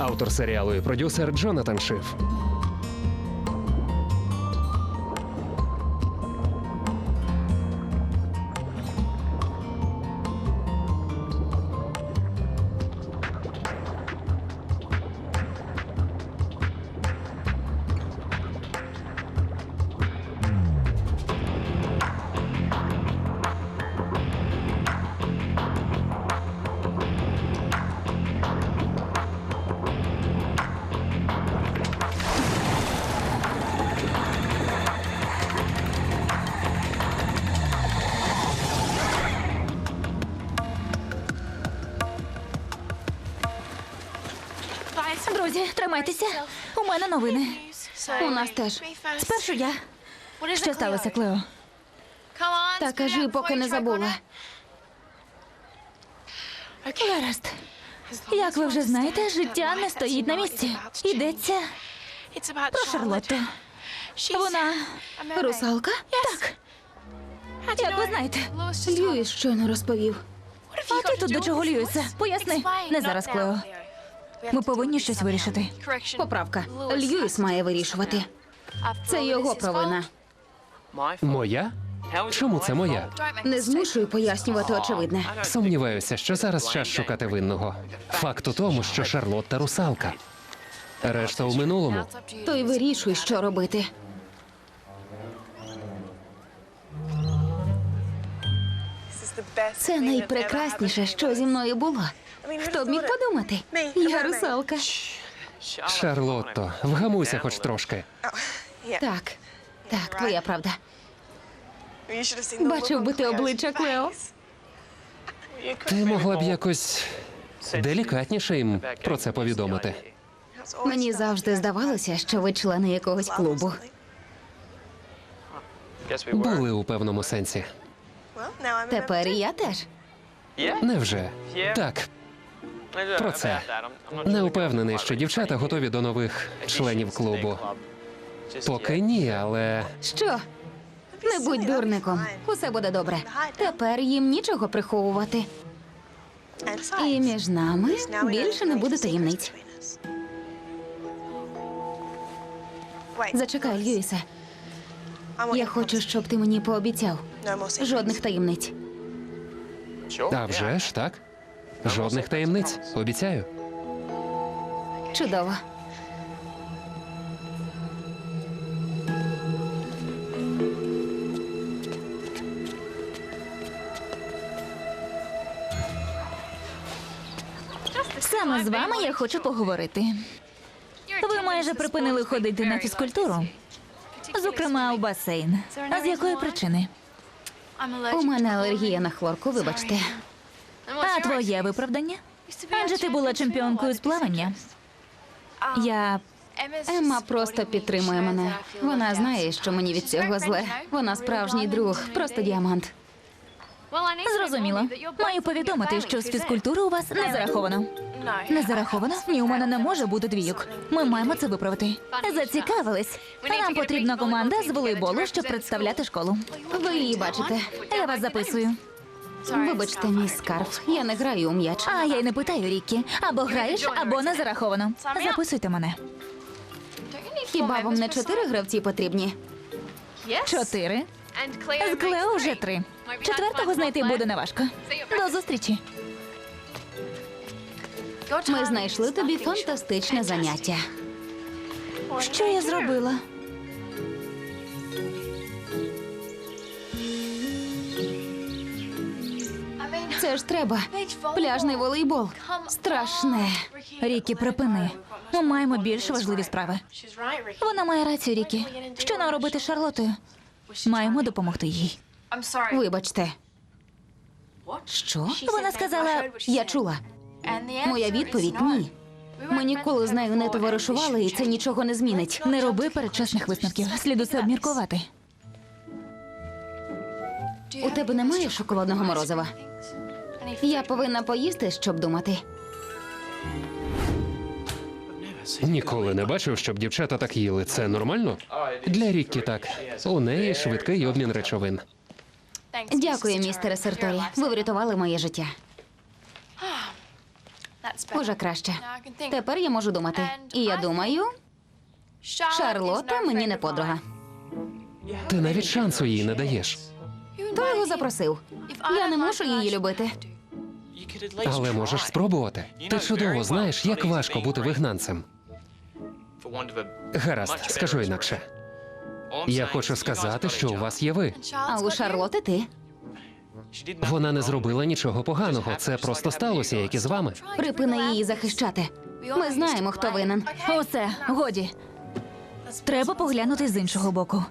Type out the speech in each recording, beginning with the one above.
Автор серіалу і продюсер Джонатан Шиф. Друзі, тримайтеся. У мене новини. У нас теж. Спершу я. Що сталося, Клео? Та кажи, поки не забула. Гаразд. Як ви вже знаєте, життя не стоїть на місці. Йдеться про Шарлотту. Вона Русалка? так. Як ви знаєте? Льюіс щойно розповів. А ти тут до чого Льюіса? Поясни. Не зараз, Клео. Ми повинні щось вирішити. Поправка. Льюіс має вирішувати. Це його провина. Моя? Чому це моя? Не змушую пояснювати очевидне. Сумніваюся, що зараз час шукати винного. Факт у тому, що Шарлотта русалка. Решта у минулому. То й вирішуй, що робити. Це найпрекрасніше, що зі мною було. Хто б міг подумати? Я русалка. Шарлотто, вгамуйся хоч трошки. Так, так, твоя правда. Бачив би ти обличчя Клео. Ти могла б якось делікатніше їм про це повідомити. Мені завжди здавалося, що ви члени якогось клубу. Були у певному сенсі. Тепер і я теж. Невже? Так, про це. Не впевнений, що дівчата готові до нових членів клубу. Поки ні, але Що? Не будь дурником. Усе буде добре. Тепер їм нічого приховувати. І між нами більше не буде таємниць. Зачекай, Льюісе. Я хочу, щоб ти мені пообіцяв. Жодних таємниць. а вже ж так. Жодних таємниць, обіцяю. Чудово. Саме з вами я хочу поговорити. Ви майже припинили ходити на фізкультуру, зокрема у басейн. А з якої причини? У мене алергія на хлорку, вибачте. А твоє виправдання? Адже ти була чемпіонкою з плавання. Я Емма просто підтримує мене. Вона знає, що мені від цього зле. Вона справжній друг, просто діамант. зрозуміла. Маю повідомити, що з фізкультури у вас не зараховано. Не зараховано? Ні, у мене не може бути двійок. Ми маємо це виправити. Зацікавились. Нам потрібна команда з волейболу, щоб представляти школу. Ви її бачите. Я вас записую. Вибачте, мій скарф. Я не граю у м'яч. А я й не питаю Рікі. Або граєш, або не зараховано. Записуйте мене. Хіба вам не чотири гравці потрібні? Чотири. З Клео вже три. Четвертого знайти буде неважко. До зустрічі. Ми знайшли тобі фантастичне заняття. Що я зробила? Це ж треба. Пляжний волейбол. Страшне. Рікі, припини. Ми маємо більш важливі справи. Вона має рацію, Рікі. Що нам робити з Шарлотою? Маємо допомогти їй. Вибачте. Що? Вона сказала, Я чула. Моя відповідь ні. Ми ніколи з нею не товаришували, і це нічого не змінить. Не роби передчасних висновків. Слід усе обміркувати. У тебе немає шоколадного морозива? Я повинна поїсти, щоб думати. Ніколи не бачив, щоб дівчата так їли. Це нормально? Для Ріккі так. У неї швидкий обмін речовин. Дякую, містере Серторі. Ви врятували моє життя. Уже краще. Тепер я можу думати. І я думаю, Шарлотта мені не подруга. Ти навіть шансу їй не даєш. Хто його запросив? Я не мушу її любити. Але можеш спробувати. Ти чудово знаєш, як важко бути вигнанцем. Гаразд, скажу інакше. Я хочу сказати, що у вас є ви. А у Шарлоти ти. Вона не зробила нічого поганого. Це просто сталося, як і з вами. Припини її захищати. Ми знаємо, хто винен. Усе, годі. Треба поглянути з іншого боку.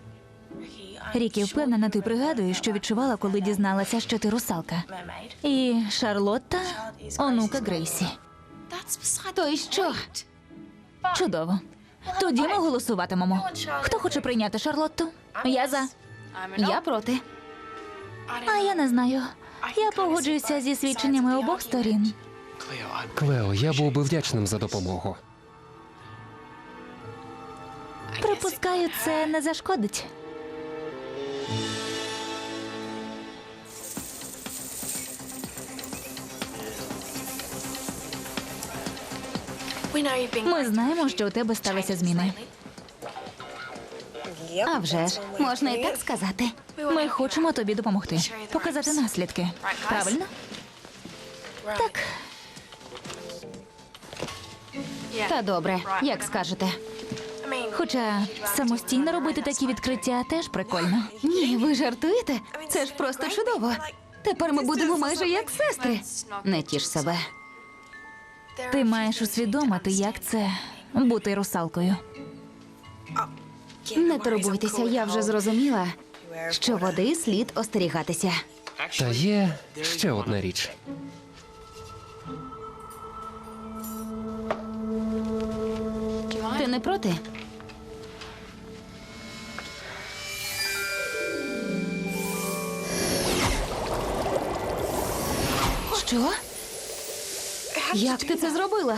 Рікі впевнена, ти пригадуєш, що відчувала, коли дізналася, що ти русалка. І Шарлотта онука Грейсі. То й що? Чудово. Тоді ми голосуватимемо. Хто хоче прийняти Шарлотту? Я за. Я проти. А я не знаю. Я погоджуюся зі свідченнями обох сторін. Клео, я був би вдячним за допомогу. Припускаю, це не зашкодить. Ми знаємо, що у тебе сталися зміни. А вже ж, можна і так сказати. Ми хочемо тобі допомогти, показати наслідки. Правильно? Так, Та добре, як скажете. хоча самостійно робити такі відкриття теж прикольно. Ні, ви жартуєте? Це ж просто чудово. Тепер ми будемо майже як сестри. Не тіш себе. Ти маєш усвідомити, як це бути русалкою. Не турбуйтеся, я вже зрозуміла, що води слід остерігатися. Та є ще одна річ. Ти не проти? Як ти це зробила?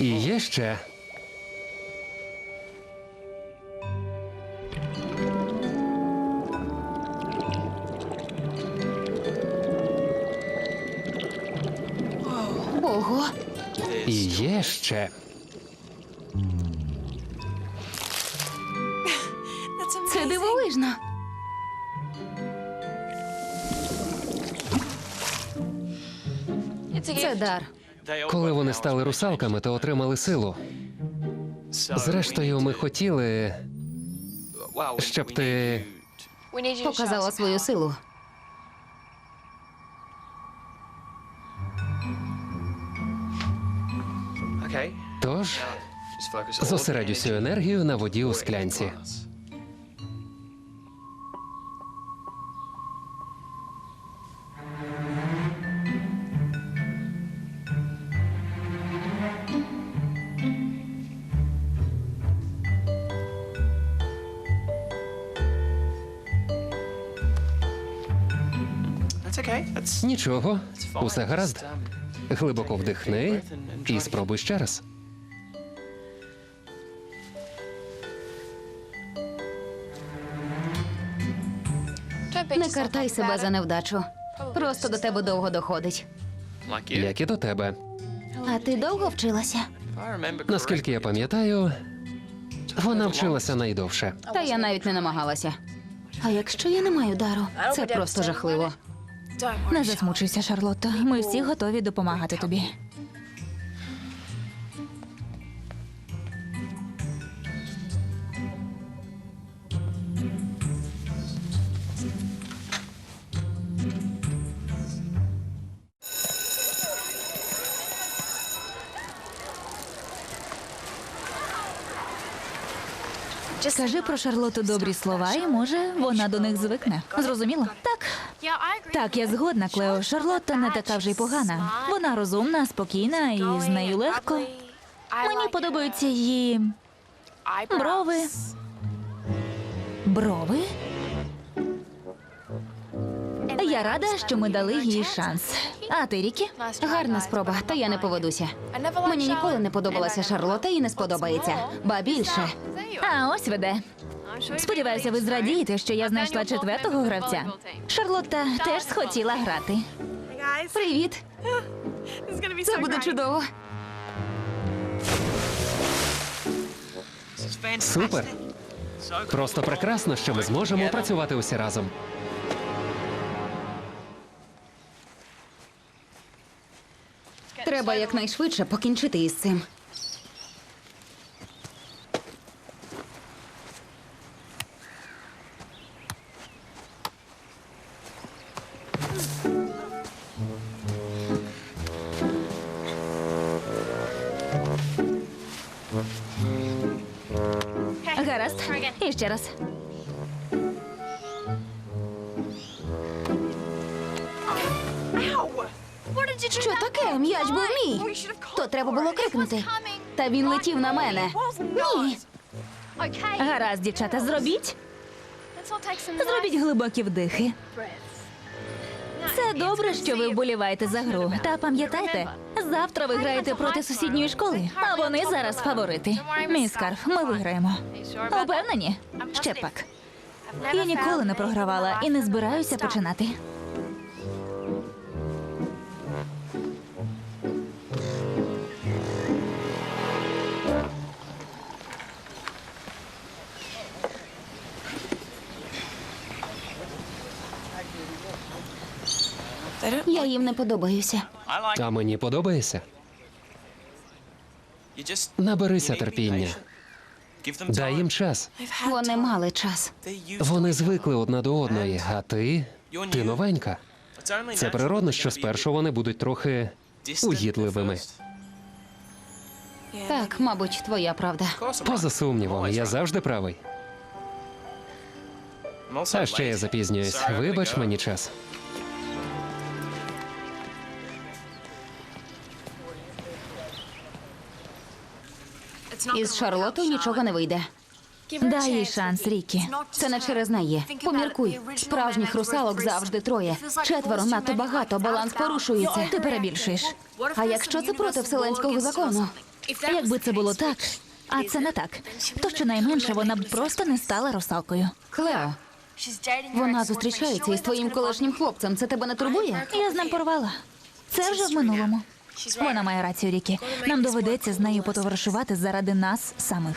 І є ще. Ого, І є ще. це дивовижно. Це дар. Коли вони стали русалками, то отримали силу. Зрештою, ми хотіли, щоб ти. Показала свою силу. Тож зосередь усю енергію на воді у склянці. Нічого, усе гаразд. Глибоко вдихни і спробуй ще раз. Не картай себе за невдачу. Просто до тебе довго доходить. Як і до тебе. А ти довго вчилася? Наскільки я пам'ятаю, вона вчилася найдовше. Та я навіть не намагалася. А якщо я не маю дару, це просто жахливо. Не засмучуйся, Шарлотта. Ми всі готові допомагати тобі. Скажи про Шарлоту добрі слова, і може вона до них звикне. Зрозуміло? Так. Так, я згодна, Клео. Шарлотта не така вже й погана. Вона розумна, спокійна і з нею легко. Мені подобаються її брови. Брови? Я рада, що ми дали їй шанс. А ти, Рікі? Гарна спроба, та я не поведуся. Мені ніколи не подобалася Шарлота і не сподобається. Ба більше. А ось веде. Сподіваюся, ви зрадієте, що я знайшла четвертого гравця. Шарлотта теж схотіла грати. Привіт. Це буде чудово. Супер. Просто прекрасно, що ми зможемо працювати усі разом. Треба якнайшвидше покінчити із цим. Гаразд. І ще раз. Треба було крикнути. Та він летів на мене. Ні. Гаразд, дівчата, зробіть. Зробіть глибокі вдихи. Це добре, що ви вболіваєте за гру. Та пам'ятайте, завтра ви граєте проти сусідньої школи, а вони зараз фаворити. Мій скарф, ми виграємо. Упевнені? Ще пак. Я ніколи не програвала і не збираюся починати. Я їм не подобаюся. А мені подобається. Наберися терпіння. Дай їм час. Вони мали час. Вони звикли одна до одної, а ти. Ти новенька. Це природно, що спершу вони будуть трохи угідливими. Так, мабуть, твоя правда. Поза сумнівом, я завжди правий. А ще я запізнююсь. Вибач мені час. Із Шарлотою нічого не вийде. Дай їй шанс, Рікі. Це не через неї. Поміркуй. Справжніх русалок завжди троє. Четверо надто багато, баланс порушується. Ти перебільшуєш. А якщо це проти вселенського закону? Якби це було так, а це не так, то щонайменше вона б просто не стала русалкою. Клео, вона зустрічається із твоїм колишнім хлопцем. Це тебе не турбує? Я з ним порвала. Це вже в минулому. Вона має рацію, Рікі. Нам доведеться з нею потоваришувати заради нас самих.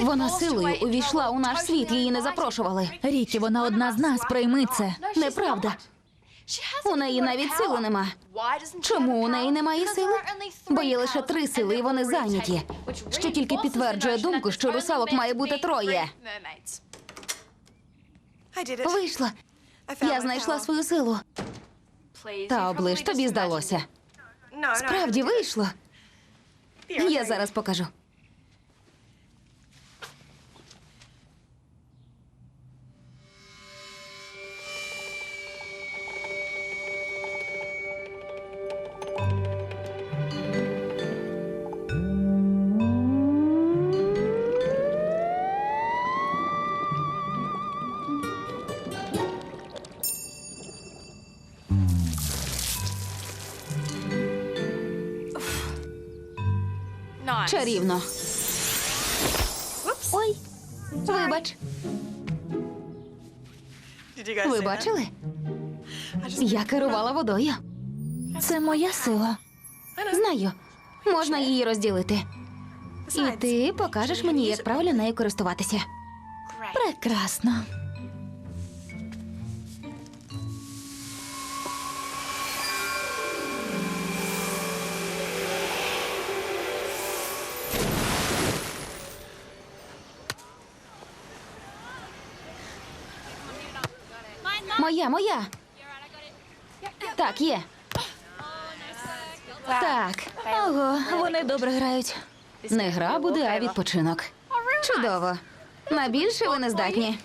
Вона силою увійшла у наш світ, її не запрошували. Рікі, вона одна з нас, прийми це. Неправда. У неї навіть сили нема. Чому у неї немає сили? Бо є лише три сили, і вони зайняті. Що тільки підтверджує думку, що русалок має бути троє. Вийшла. Я знайшла свою силу. Та оближ тобі здалося. Справді вийшло. Я зараз покажу. Чарівно. Ой, вибач. Ви бачили? Я керувала водою. Це моя сила. Знаю, можна її розділити. І ти покажеш мені, як правильно нею користуватися. Прекрасно. Моя, моя. Так, є. Так, Ого, вони добре грають. не гра буде, а відпочинок. Чудово. На більше ви не здатні.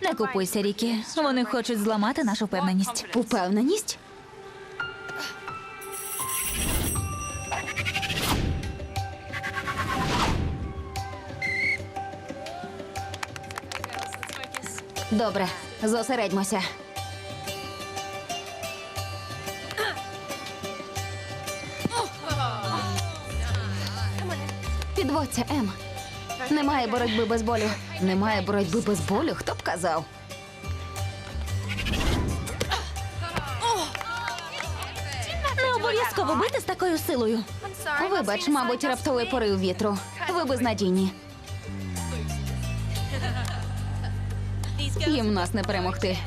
Не купуйся, Рікі. Вони хочуть зламати нашу впевненість. Упевненість? Добре, зосередьмося. Підводься, Ем. Немає боротьби без болю. Немає боротьби без болю. Хто б казав? Не обов'язково бити з такою силою. Вибач, мабуть, раптовий порив вітру. Ви безнадійні. Їм нас не перемогти.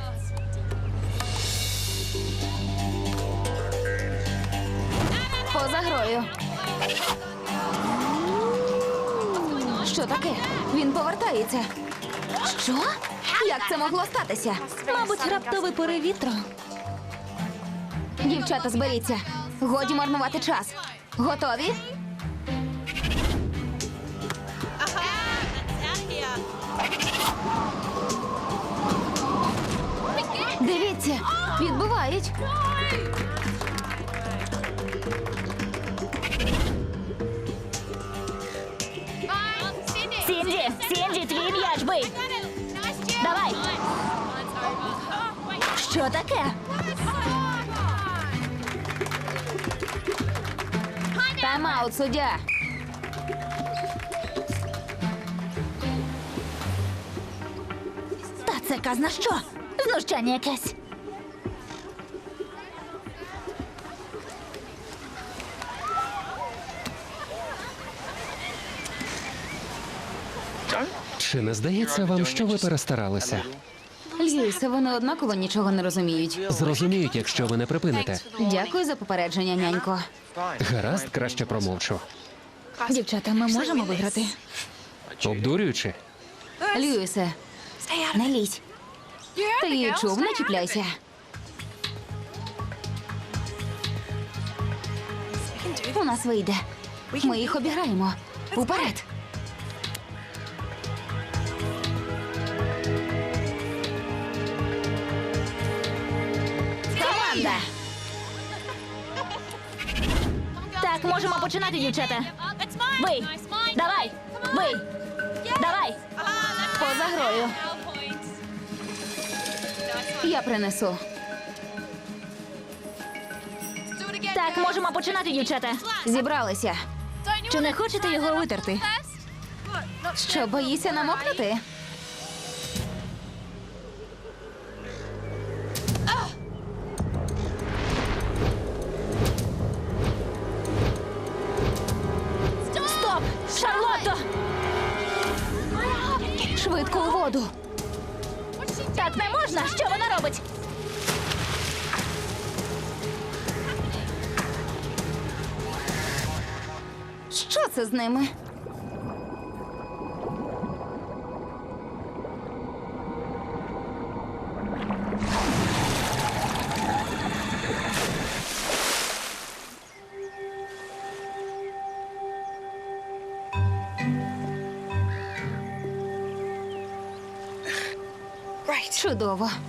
Поза грою. Що таке? Він повертається. Що? Як це могло статися? Мабуть, раптовий порив вітру. Дівчата, зберіться. Годі марнувати час. Готові? Дивіться, відбивають. Бий. Давай. Що таке? Тайм-аут, суддя. Та це казна що? Знущання якесь. Чи не здається вам, що ви перестаралися? Льюісе, вони однаково нічого не розуміють. Зрозуміють, якщо ви не припините. Дякую за попередження, нянько. Гаразд, краще промовчу. Дівчата, ми можемо виграти. Обдурюючи. Льюісе, не лізь. Ти її чув, не чіпляйся. У нас вийде. Ми їх обіграємо. Уперед. Можемо починати, дівчата. Бий! Давай! Бий! Давай! Поза грою. Я принесу. Так, можемо починати, дівчата. Зібралися. Чи не хочете його витерти? Що, боїся намокнути? Воду. Так не можна! Що вона робить? Що це з ними? Чудово.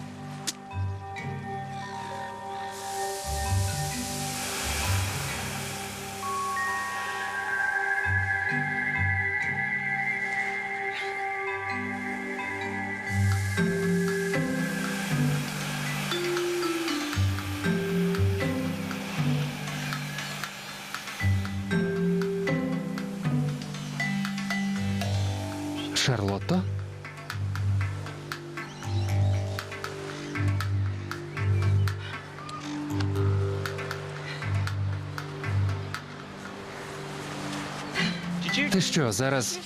Ти що, зараз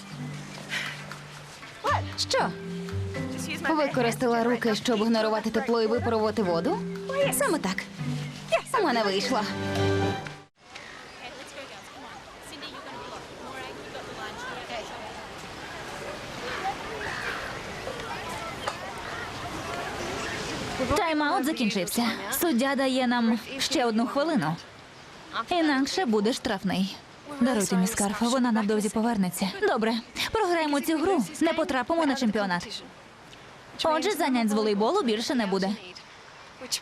Що? Використала руки, щоб ігнорувати тепло і випарувати воду? Саме так. У мене вийшло. Тайм-аут закінчився. Суддя дає нам ще одну хвилину. Інакше буде штрафний. Даруйте, міс Карфа, вона невдовзі повернеться. Добре, програємо цю гру, не потрапимо на чемпіонат. Отже, занять з волейболу більше не буде.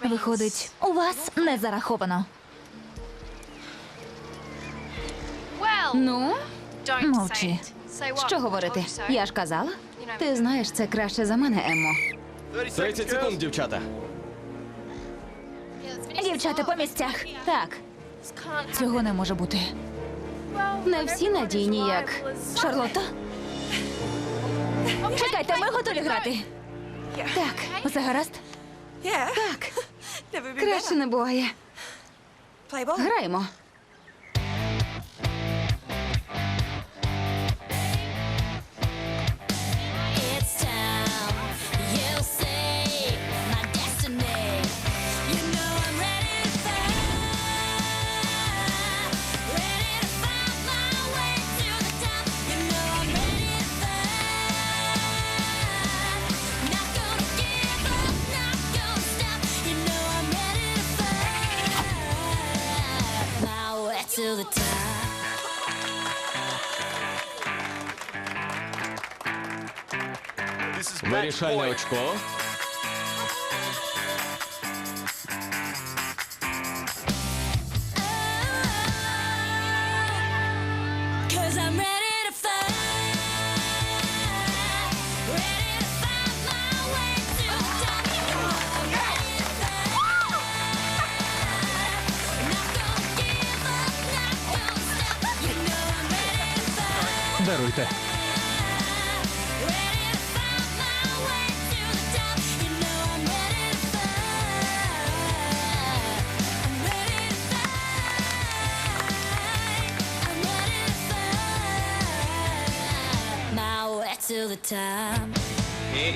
Виходить, у вас не зараховано. Ну, Мовчи. що говорити? Я ж казала. Ти знаєш це краще за мене, Еммо. 30 секунд, дівчата. Дівчата по місцях. Так, Цього не може бути. Не всі надійні, як Шарлотто? Чекайте, ми готові грати. так, Усе гаразд? так. Краще не буває. Граємо. Вирішальне очко.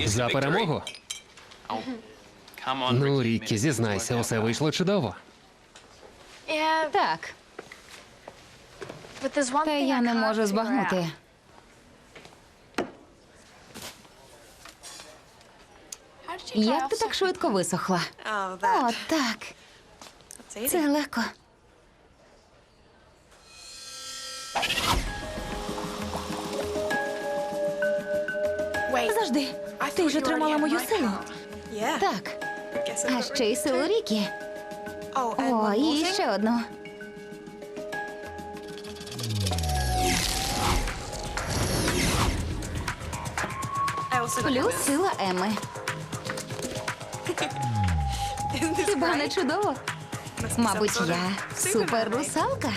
За перемогу. Ну, Ріккі, зізнайся, усе вийшло чудово. Так, та я не можу збагнути. Як ти так швидко висохла? О, так. Це легко. Завжди. Ти вже тримала мою силу. Так. А ще й силу Рікі. О, і ще одну. Плюс сила Еми. Хіба не чудово? Мабуть, я супер русалка.